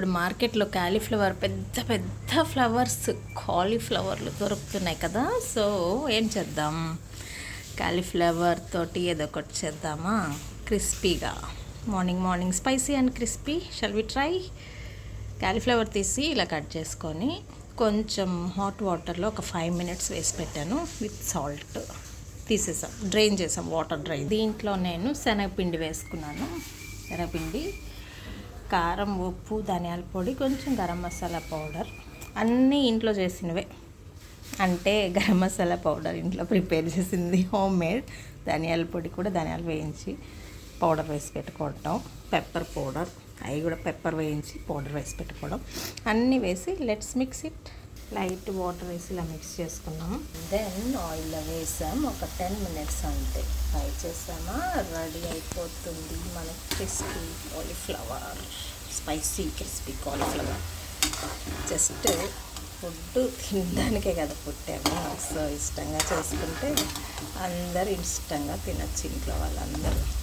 ఇప్పుడు మార్కెట్లో క్యాలీఫ్లవర్ పెద్ద పెద్ద ఫ్లవర్స్ కాలీఫ్లవర్లు దొరుకుతున్నాయి కదా. సో ఏం చేద్దాం? కాలీఫ్లవర్ తోటి ఏదో ఒకటి చేద్దామా? క్రిస్పీగా. Morning morning spicy and crispy. Shall we try cauliflower తీసి ఇలా కట్ చేసుకొని కొంచెం హాట్ వాటర్లో ఒక ఫైవ్ మినిట్స్ వేసి పెట్టాను విత్ సాల్ట్. తీసేసాం. డ్రైన్ చేసాం. వాటర్ డ్రైన్ దీంట్లో నేను శనగపిండి వేసుకున్నాను. శనగపిండి కారం ఉప్పు ధనియాల పొడి కొంచెం గరం మసాలా పౌడర్. అన్నీ ఇంట్లో చేసినవే. అంటే గరం మసాలా పౌడర్ ఇంట్లో ప్రిపేర్ చేసింది హోమ్ మేడ్. ధనియాల పొడి కూడా ధనియాలు వేయించి పౌడర్ వేసి పెట్టుకోవటం. Pepper powder. అవి కూడా పెప్పర్ వేయించి పౌడర్ వేసి పెట్టుకోవడం. అన్నీ వేసి let's mix it. Light water వేసి ఇలా మిక్స్ చేసుకున్నాం. దెన్ ఆయిల్లో వేసాం. ఒక టెన్ మినిట్స్ అంతే. చేసామా? రెడీ అయిపోతుంది మన crispy cauliflower. Spicy crispy cauliflower. Just food తినడానికే కదా పుట్టాము. సో ఇష్టంగా చేసుకుంటే అందరు ఇష్టంగా తినచ్చు ఇంట్లో వాళ్ళందరూ.